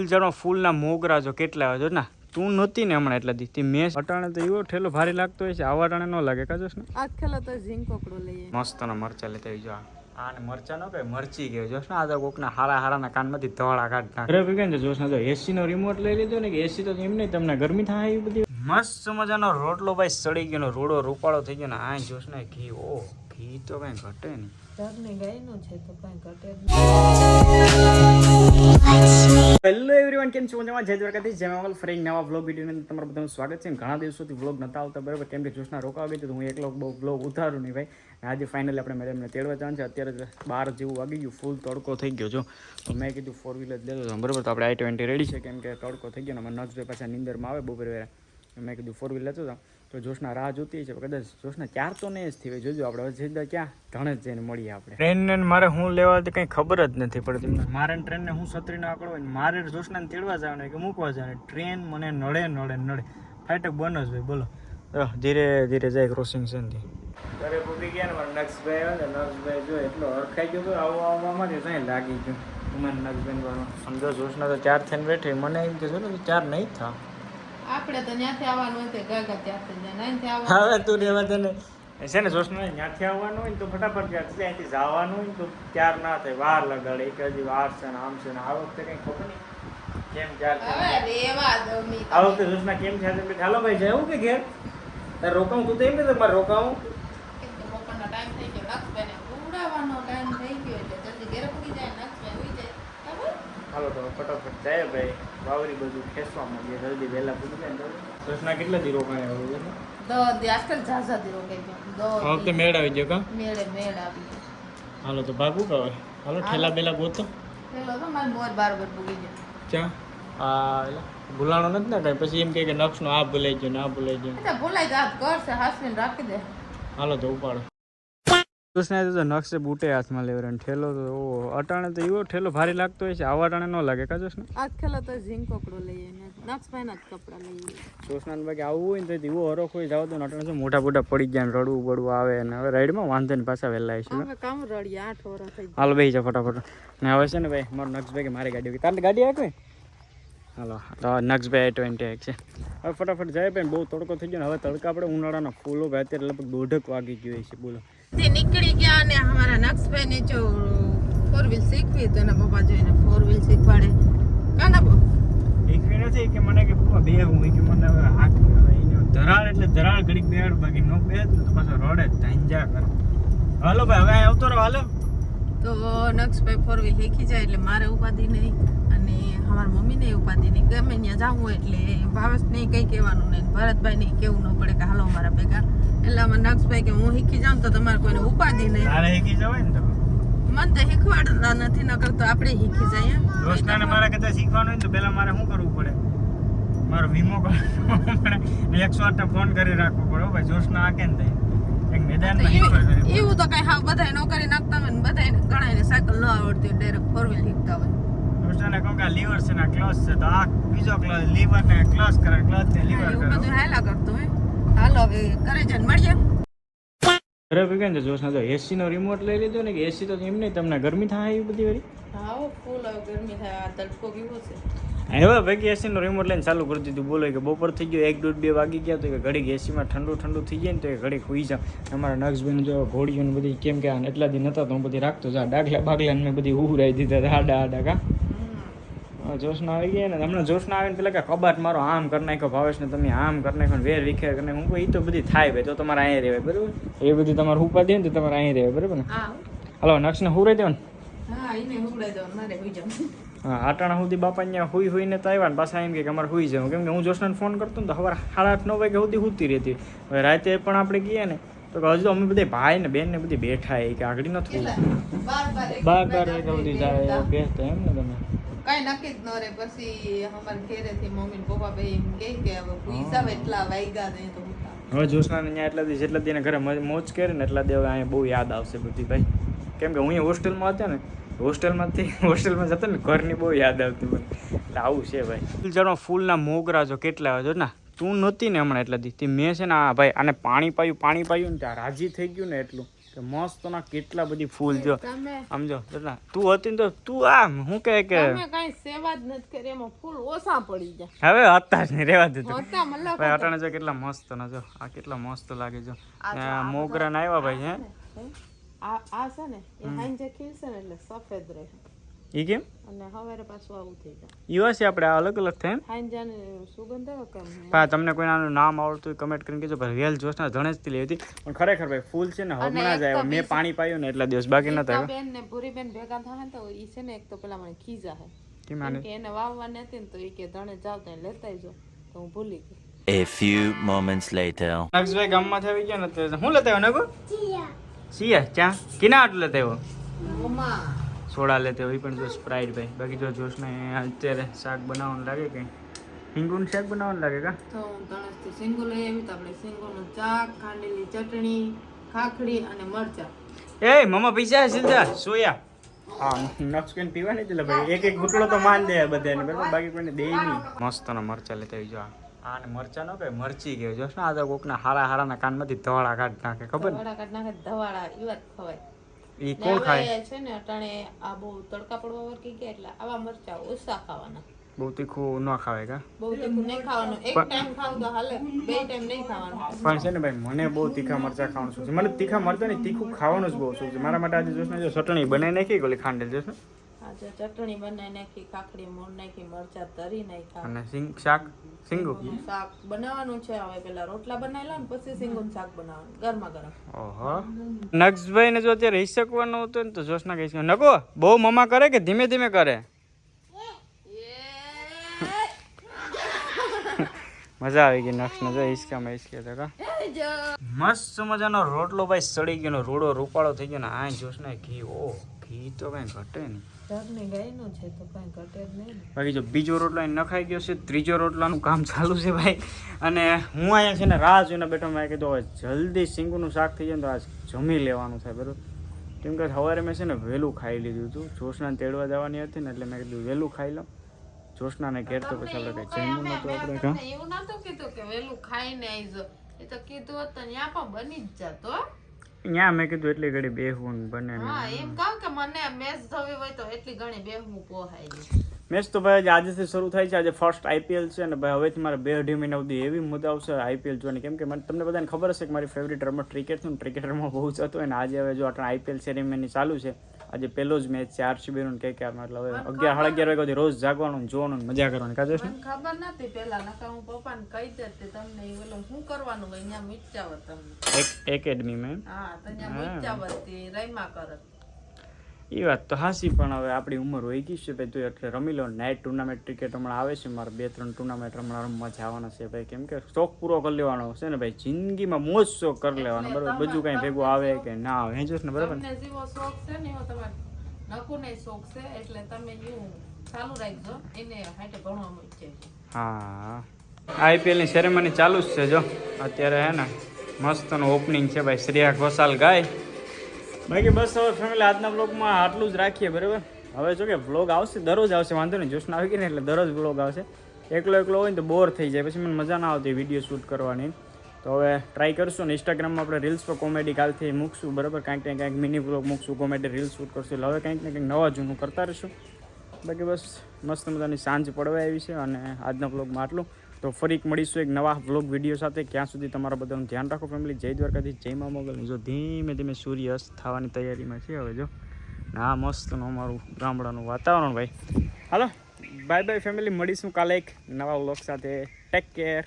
ફૂલઝાડમાં ફૂલના મોગરા જો કેટલા આવે જો ના તું નહોતી ને હમણાં એટલા દી. મેં અટાણે તો એવો ઠેલો ભારે લાગતો હોય છે આવા અટાણે ન લાગે કાજો ને? આજ ખેલો તો ઝીંગ પકડો લઈએ. મસ્ત નો મરચા લેતા આવી જો આ. આ મરચા નો કઈ મરચી ગયો જોશ ને? આ તો કોકના હારા હારાના કાનમાંથી ધોળા કાઢ નાખે. અરે ભઈ જો જોશ ને તો એસી નો રિમોટ લઈ લીધો ને કે એસી તો એમ નહીં તમને ગરમી થાય બધી મસ્ત મજાનો રોટલો ભાઈ સડી ગયો રોડો રૂપાળો થઈ ગયો ને આ જોશ ને ઘી ઓ ઘી તો કઈ ઘટે નહીં. ઘરની હેલો એવરીવન કેમ છો? મજામાં? જય દ્વારકાથી જય મામલ ફરી નવા વ્લોગ વિડીયોની અંદર તમારું બધાનું સ્વાગત છે. ઘણા દિવસોથી વ્લોગ નતા આવતા, બરાબર? કેમ કે જોશના રોકાવા ગઈ તો હું એકલો બહુ વ્લોગ ઉતારું નહીં, ભાઈ. આજે ફાઇનલી આપણે મેડમને તેડવા જવાનું છે. અત્યારે બાર જેવું વાગી ગયું ફૂલ તડકો થઈ ગયો છો તો મેં કીધું ફોર વ્હીલર લેતો બરાબર, તો આપણે આઈ ટ્વેન્ટી રેડી છે, કેમ કે તડકો થઈ ગયો ને, અમારે નક્ષભાઈ પાછા નીંદરમાં આવે બપોરે વેરા. મેં કીધું ફોર વ્હીલર લેતો હતો તો જોશના રાહ જોતી છે કદાચ જોશના ચાર તો નહીં જ થઈ હોય જોજો આપણે હવે સીધા ક્યાં ધણે જ જઈને મળીએ આપણે. ટ્રેનને મારે હું લેવા કંઈ ખબર જ નથી પડતી. મારે ને ટ્રેનને હું છત્રીને આકડો હોય ને મારે જોશનાને તેડવા જવાનું કે મૂકવા જવાનું ટ્રેન મને નડે નડે નડે. ફાટક બનો જ ભાઈ બોલો. ધીરે ધીરે જાય ક્રોસિંગ છે ને ઘરે પૂકી ગયા ને મારા નક્ષભાઈ આવે ને નક્ષભાઈ જો એટલો હરખાઈ ગયો તો આવું આવવામાં જ ત્યાં લાગી ગયું. મને નક્ષભાઈ વાળો સમજો જોશના તો ચાર થઈને બેઠી. મને એમ કે ને ચાર નહીં થાવ આપણે તો ત્યાંથી આવવાનું હોય તો ગાગા ત્યાંથી જાય. નાઈનથી આવવાનું હવે તું રહેવા તને છે ને જોશ ત્યાંથી આવવાનું હોય ને તો ફટાફટ જાય ત્યાંથી જવાનું હોય ને તો ત્યાર ના થાય. વાર લગાડે. એક હજી વાર છે ને આમ છે ને આ વખતે કંઈ ખબર નહીં કેમ ચાર રેવા આ વખતે જોશના કેમ છે? આજે હાલો ભાઈ જવું કે ઘેર? તારે રોકાવું તું તો એમ ને તમારે રોકાવું લોકોનો ટાઈમ થઈ ગયો નક્ષભાઈને ઉડાવવાનો ટાઈમ થઈ ગયો એટલે જલ્દી ઘરે પૂગી જાય નક્ષભાઈ ઉઈ જાય બરાબર હાલો તો ફટાફટ જાય ભાઈ. વાવરી બધું ખેંચવા માંડીએ. જલ્દી વહેલા પૂરી જાય કૃષ્ણા કેટલા દી રોકાણે હવે છે? દી આજકાલ ઝાઝા દીરો કઈ દો. વખતે મેળ આવી ગયો કા? મેળે મેળ આવી ગયો હાલો તો ભાગવું કે હવે? હાલો ઠેલા બેલા ગોતો. પેલો તો મારે મોર બારબર પૂગી જાય. ક્યાં આ ભૂલાણો નથી ને કાંઈ? પછી એમ કહે કે નક્ષનો આ ભૂલાઈ ગયો ને આ ભૂલાઈ ગયો. ભૂલાઈ કરશે હાસવીને રાખી દે. હાલો તો ઉપાડો. કૃષ્ણ તો નક્ષે બૂટે હાથમાં લેવરે ઠેલો તો ઓ અટાણે તો એવો ઠેલો ભારે લાગતો હોય છે. આવા અટાણે ન લાગે કા જોશ આજ ખેલો તો ઝીંક પકડો લઈએ ને. નક્ષભાઈના જ કપડાં લઈએ. જોશનાન બાકી આવવું હોય ને તો એવો હરોખ હોય જાવ તો અટાણે શું મોટા મોટા પડી ગયા ને રડવું બડવું આવે ને હવે રાઈડમાં વાંધો ને પાછા વહેલા આવીશું હવે કામ રડીએ આઠ વર્ષ થઈ હાલો બેસી જા ફટાફટ. ને હવે છે ને ભાઈ મારો નક્ષભાઈ કે મારી ગાડી તારી ગાડી આવે હાલો તો નક્ષભાઈ ટ્વેન્ટી એક છે. હવે ફટાફટ જાય બેન બહુ તડકો થઈ ગયો ને હવે તડકા આપણે ઉનાળાના ફૂલો ભાઈ અત્યારે લગભગ દોઢક વાગી ગયો છે બોલો. તે નીકળી ગયા અને અમારા નક્સભાઈ ને જો ફોર વ્હીલ શીખવી તો એના પપ્પા જોઈને ફોર વ્હીલ શીખવાડે. કાના બો? શીખવી નથી કે મને કે પપ્પા બે હું કે મને હવે હાથ ધરાળ એટલે ધરાળ ઘડીક બેડ બાકી નો બે તો પાછો રડે જ ધાંજા કરે. હાલો ભાઈ હવે આવતો રહો હાલો. તો નક્સભાઈ ફોર વ્હીલ શીખી જાય એટલે મારે ઉપાધિ નહીં. અને અમારા મમ્મીને ઉપાધિ નહીં. ગમે ત્યાં જાવું એટલે ભાવેશને કંઈ કહેવાનું નહીં ભરતભાઈને કેવું ન પડે કે હાલો મારા ભેગા. એટલે અમારા નક્ષભાઈ કે હું શીખી જાઉં તો તમારે કોઈને ઉપાધિ નહીં. શીખી જવાય ને તો મને તો શીખવાડતા નથી ન કરતો આપણે શીખી જાય. દોસ્તાને મારા કદાચ શીખવાનું હોય ને તો પહેલા મારે શું કરવું પડે? મારો વીમો કરાવવો પડે. એકસો આઠ ફોન કરી રાખવો પડે. ભાઈ જોશના આકે ને થાય એવું તો કઈ હા બધાય નોકરી નાખતા હોય ને બધાય ઘણા સાયકલ ન આવડતી ડાયરેક્ટ ફોર વ્હીલ શીખતા હોય. દોસ્તાને કહું કે લીવર છે ને ક્લચ છે તો આ બીજો ક્લચ લીવર ને ક્લચ કરે ક્લચ ને લીવર કરે. બધું હેલા કરતો હે હાલો હવે કરે જન ને અરે ઘરે ભેગા જોશ ના તો એસી નો રિમોટ લઈ લીધો ને કે એસી તો એમ નહીં તમને ગરમી થાય એવી બધી વળી? હાવ ફૂલ ગરમી થાય આ તડકો કેવો છે? હવે ભેગી એસી નો રિમોટ લઈને ચાલુ કરી દીધું. બોલો કે બપોર થઈ ગયો એક દોઢ બે વાગી ગયા તો કે ઘડીક એસીમાં ઠંડુ ઠંડુ થઈ જાય ને તો એ ઘડીક હોઈ જાવ અમારા નક્ષભાઈ જો ઘોડીઓ ને બધી કેમ કે આ એટલા દી નતા તો હું બધી રાખતો જા ડાગલા બાગલા ને બધી ઉભરાઈ દીધા હતા આડા આડા કા. જોશના આવી ગયા ને. હમણાં જોશના આવીને પેલા કે કબાટ મારો આમ કરી નાખ્યો ભાવેશ ને તમે આમ કરી નાખ્યો વેર વિખેર કરી નાખ્યો હું એ તો બધી થાય ભાઈ તો તમારે અહીંયા રહેવાય બરાબર? એ બધી તમારે ઉપાધિ દે ને તો તમારે અહીં રહેવાય બરાબર ને? હલો નક્ષને હુરાઈ દેવાનું હા આટાણા સુધી બાપા અહીંયા હુઈ હુઈને તો આવ્યા ને પાછા એમ કે અમારે હુઈ જવું. કેમ કે હું જોશનાને ફોન કરતો ને તો સવારે સાડા આઠ નવ વાગે સુધી હુતી રહેતી. હવે રાતે પણ આપણે કહીએ ને તો હજુ તો અમે બધે ભાઈ ને બેન ને બધી બેઠા એ કે આગળ નથી બાર બાર એક સુધી જાય. બેસતા એમ ને તમે. કાંઈ નક્કી જ ન રે પછી અમારા ઘેરેથી મમ્મી પપ્પા ભાઈ એમ કે કે હવે પૈસા એટલા વાગ્યા ને તો હવે જોશનાને અહીંયા એટલા દિવસ એટલા દી ઘરે મોજ- મોજ કરી ને એટલા દિવસ અહીંયા બહુ યાદ આવશે બધી ભાઈ. કેમ કે હું અહીંયા હોસ્ટેલમાં હતા ને હોસ્ટેલમાંથી હોસ્ટેલમાં જતો ને ઘરની બહુ યાદ આવતી મને. એટલે આવું છે ભાઈ. જાણો ફૂલના મોગરા જો કેટલા આવે જો ના. તું નહોતી ને હમણાં એટલા દી મેં છે ને આ ભાઈ આને પાણી પાયું પાણી પાયું ને ત્યાં રાજી થઈ ગયું ને એટલું. કે મસ્ત ના કેટલા બધી ફૂલ જો. આમ જો કેટલા તું હતી તો તું આમ હું કે કે તમે કઈ સેવા જ નથી કરી એમાં ફૂલ ઓછા પડી જાય હવે હતા જ નહીં રેવા દીધું. હોતા મતલબ ભાઈ અટાણે જો કેટલા મસ્ત ના જો આ કેટલા મસ્ત લાગે જો. મોગરા ના આવ્યા ભાઈ હે? આ આ છે ને એ હાંજે ખીલશે ને એટલે સફેદ રહે. ઈ કેમ? અને હવારે પાછું આવું થઈ જાય. ઈવા છે આપણે અલગ અલગ થાય હાઈન જાને સુગંધ આવે કેમ પા તમને કોઈ નાનું નામ આવડતું હોય કમેન્ટ કરીને કહેજો. ભાઈ રિયલ જોશના ધણેજથી લેવી હતી. પણ ખરેખર ભાઈ ફૂલ છે ને હમણાં જ આવ્યો મેં પાણી પાયું ને એટલા દિવસ બાકી નતા આવ્યો બેન ને ભૂરી બેન ભેગા થાય ને તો ઈ છે ને એક તો પેલા મને ખીજા હે. કેમ આને? કે એને વાવવાની હતી ને તો ઈ કે ધણે જાવ તો લેતા જો તો હું ભૂલી ગઈ. A few moments later. નક્ષભાઈ ગામમાં આવી ગયા ને હું લેતા આવ્યો નગો? સિયા ચા? કિના આટલું લેતા આવ્યો? મમ્મા. સોડા લેતા હોય પણ જો સ્પ્રાઇટ ભાઈ. બાકી જો જોશને અત્યારે શાક બનાવવાનું લાગે કે હિંગુનું શાક બનાવવાનું લાગે કા? તો હું તણસથી સિંગુ લઈ આવી તો આપણે સિંગોનું શાક ખાંડેલી ચટણી ખાખડી અને મરચા. એ મમ્મા પૈસા સિલજા સોયા. હા નક્ષ પીવાની પીવા એટલે ભાઈ. એક એક ગુટલો તો માન દે બધાને બરાબર? બાકી કોઈને દે નહીં. મસ્તના મરચા લેતા આવી જો આ ને મરચા નો કઈ મરચી ગયો જોશ ને આ તો કોકના હારા હારાના કાનમાંથી ધોળા કાઢ નાખે ખબર ધવાળા વડા કાઢ નાખે ધવાડા ઈ વાત ખવાય. ને કોણ ખાય? છે ને અટાણે આ બહુ તડકા પડવા વર્ગી ગયા એટલે આવા મરચા ઓછા ખાવાના. બહુ તીખું ન ખાવે કા? બહુ તીખું નહીં ખાવાનું. એક ટાઈમ ખાવ તો હાલે બે ટાઈમ નહીં ખાવાનું. પણ છે ને ભાઈ મને બહુ તીખા મરચા ખાવાનું શોખ છે. મને તીખા મરચા ને તીખું ખાવાનું જ બહુ શોખ છે. મારા માટે આજે જોશ ને જો ચટણી બનાવી નાખી ગોલી ખાંડેલ જોશ ને ચટણી બનાવી નાખી કાકડી મૂળ નાખી મરચા તરી નાખ્યા. અને સિંગ શાક? સિંગુ? શાક બનાવવાનું છે હવે. પેલા રોટલા બનાવી લો ને પછી સિંગુ શાક બનાવવાનું. ગરમા ગરમ. ઓહો. નક્ષભાઈ ને જો અત્યારે હિસકવાનું હતું ને તો જોશના કહીશ. નકો બહુ મમા કરે કે ધીમે ધીમે કરે? મજા આવી ગઈ નક્ષ ને જો હિસકામાં હિસકે તો કા. મસ્ત મજાનો રોટલો ભાઈ સડી ગયો રોડો રૂપાળો થઈ ગયો ને. આ જોશ ને ઘી ઓ ઘી તો કઈ ઘટે નહીં. ઘરની ગાયનું છે તો કઈ ઘટે જ નહીં ને. બાકી જો બીજો રોટલો અહીં નખાઈ ગયો છે ત્રીજો રોટલાનું કામ ચાલુ છે ભાઈ. અને હું અહીંયા છે ને રાહ જોઈને બેઠો મેં કીધું હવે જલ્દી સિંગુનું શાક થઈ જાય તો આજ જમી લેવાનું થાય બરાબર? કેમ કે સવારે મેં છે ને વહેલું ખાઈ લીધું હતું. જોશના તેડવા જવાની હતી ને એટલે મેં કીધું વહેલું ખાઈ લઉં. જોશનાને ઘેર તો પછી આપણે કઈ જમવું નહોતું આપણે કાં એવું નતું કીધું કે વહેલું ખાઈને આવજો એ તો કીધું હતું ત્યાં પણ બની જ જાતો ત્યાં મેં કીધું એટલી ઘડી બેહવું ને બને હા એમ. કહું કે મને મેચ જોવી હોય તો એટલી ઘણી બેહવું પોહાય મેચ તો ભાઈ આજે આજથી શરૂ થાય છે આજે ફર્સ્ટ આઈપીએલ છે અને ભાઈ હવેથી મારે બે અઢી મહિના સુધી એવી મુદ્દા આવશે આઈપીએલ જોવાની. કેમ કે મને તમને બધાને ખબર હશે કે મારી ફેવરિટ રમત ક્રિકેટ છે ને ક્રિકેટરમાં બહુ જ હતો અને આજે હવે જો આટલા આઈપીએલ સેરેમની ચાલુ છે આજે પહેલો જ મેચ છે આરસીબીનો કે કેઆરનો એટલે હવે અગિયાર સાડા અગિયાર વાગ્યા રોજ જાગવાનું જોવાનું મજા કરવાની કાજે ખબર નથી પેલા નકા હું પપ્પાને કહી દેતી તમને એ ઓલું શું કરવાનું હોય ત્યાં મીચાવત તમને એકેડમી મેં હા ત્યાં મીચાવત રમ્યા કરત. એ વાત તો હાસી પણ હવે આપણી ઉંમર હોય ગઈ છે ભાઈ તું એટલે રમી લો નાઇટ ટુર્નામેન્ટ ક્રિકેટ હમણાં આવે છે મારે બે ત્રણ ટુર્નામેન્ટ હમણાં રમવા જવાના છે ભાઈ. કેમ કે શોખ પૂરો કરી લેવાનો છે ને ભાઈ. જિંદગીમાં મોજ શોખ કરી લેવાનો બરાબર? બધું કાંઈ ભેગું આવે કે ના આવે હે જોશ ને? બરાબર ને? શોખ છે ને એવો તમારે શોખ છે એટલે તમે ચાલુ રાખજો એને હાટે ભણવા હા. આઈપીએલની સેરેમની ચાલુ જ છે જો. અત્યારે હે ને મસ્તનું ઓપનિંગ છે ભાઈ. શ્રેયા ઘોષાલ ગાય. બાકી બસ હવે ફેમિલી આજના બ્લોગમાં આટલું જ રાખીએ, બરાબર? હવે જો કે વ્લોગ આવશે, દરરોજ આવશે, વાંધો નહીં. જોશ આવી ગઈ ને એટલે દરરોજ વ્લોગ આવશે. એકલો એકલો હોય ને તો બોર થઈ જાય. પછી મને મજા ના આવતી વીડિયો શૂટ કરવાની. તો હવે ટ્રાય કરશું ને ઇન્સ્ટાગ્રામમાં આપણે રીલ્સ પર કોમેડી કાલથી મૂકશું, બરાબર? કાંઈક ને કાંઈક મિની બ્લોગ મૂકશું કોમેડી રીલ્સ શૂટ કરશું. એટલે હવે કંઈક ને કંઈક નવા જૂનું કરતા રહીશું. બાકી બસ મસ્ત મજાની સાંજ પડવા આવી છે અને આજના વ્લોગમાં આટલું. તો ફરી એક મળીશું એક નવા વ્લોગ વીડિયો સાથે. ક્યાં સુધી તમારા બધાનું ધ્યાન રાખો ફેમિલી જય દ્વારકાથી જય મા મોગલ. જો ધીમે ધીમે સૂર્ય અસ્ત થવાની તૈયારીમાં છે. હવે જો, ના મસ્તનું અમારું ગામડાનું વાતાવરણ ભાઈ. હાલો બાય બાય ફેમિલી મળીશું કાલે એક નવા વ્લોગ સાથે. Take care